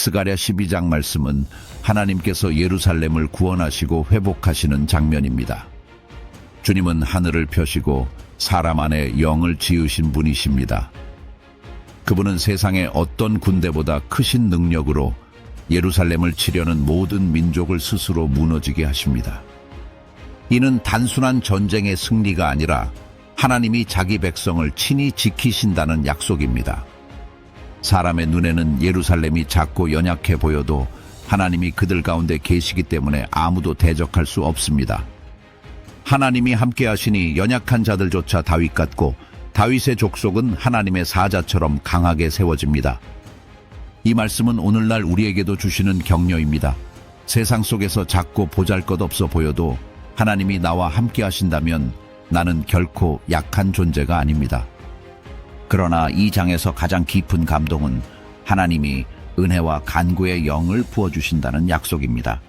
스가랴 12장 말씀은 하나님께서 예루살렘을 구원하시고 회복하시는 장면입니다. 주님은 하늘을 펴시고 사람 안에 영을 지으신 분이십니다. 그분은 세상의 어떤 군대보다 크신 능력으로 예루살렘을 치려는 모든 민족을 스스로 무너지게 하십니다. 이는 단순한 전쟁의 승리가 아니라 하나님이 자기 백성을 친히 지키신다는 약속입니다. 사람의 눈에는 예루살렘이 작고 연약해 보여도 하나님이 그들 가운데 계시기 때문에 아무도 대적할 수 없습니다. 하나님이 함께 하시니 연약한 자들조차 다윗 같고 다윗의 족속은 하나님의 사자처럼 강하게 세워집니다. 이 말씀은 오늘날 우리에게도 주시는 격려입니다. 세상 속에서 작고 보잘것없어 보여도 하나님이 나와 함께 하신다면 나는 결코 약한 존재가 아닙니다. 그러나 이 장에서 가장 깊은 감동은 하나님이 은혜와 간구의 영을 부어주신다는 약속입니다.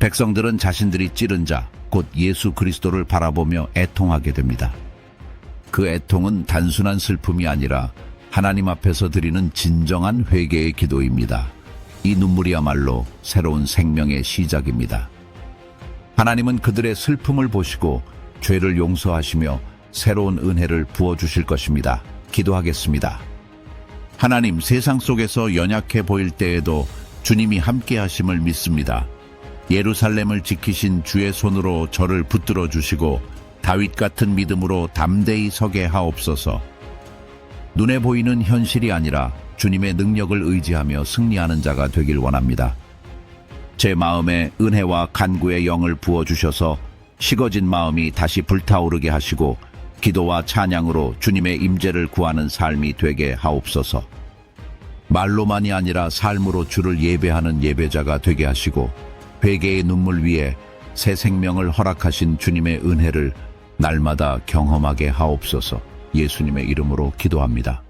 백성들은 자신들이 찌른 자, 곧 예수 그리스도를 바라보며 애통하게 됩니다. 그 애통은 단순한 슬픔이 아니라 하나님 앞에서 드리는 진정한 회개의 기도입니다. 이 눈물이야말로 새로운 생명의 시작입니다. 하나님은 그들의 슬픔을 보시고 죄를 용서하시며 새로운 은혜를 부어주실 것입니다. 기도하겠습니다. 하나님 세상 속에서 연약해 보일 때에도 주님이 함께 하심을 믿습니다. 예루살렘을 지키신 주의 손으로 저를 붙들어 주시고 다윗 같은 믿음으로 담대히 서게 하옵소서. 눈에 보이는 현실이 아니라 주님의 능력을 의지하며 승리하는 자가 되길 원합니다. 제 마음에 은혜와 간구의 영을 부어 주셔서 식어진 마음이 다시 불타오르게 하시고 기도와 찬양으로 주님의 임재를 구하는 삶이 되게 하옵소서. 말로만이 아니라 삶으로 주를 예배하는 예배자가 되게 하시고 회개의 눈물 위에 새 생명을 허락하신 주님의 은혜를 날마다 경험하게 하옵소서. 예수님의 이름으로 기도합니다.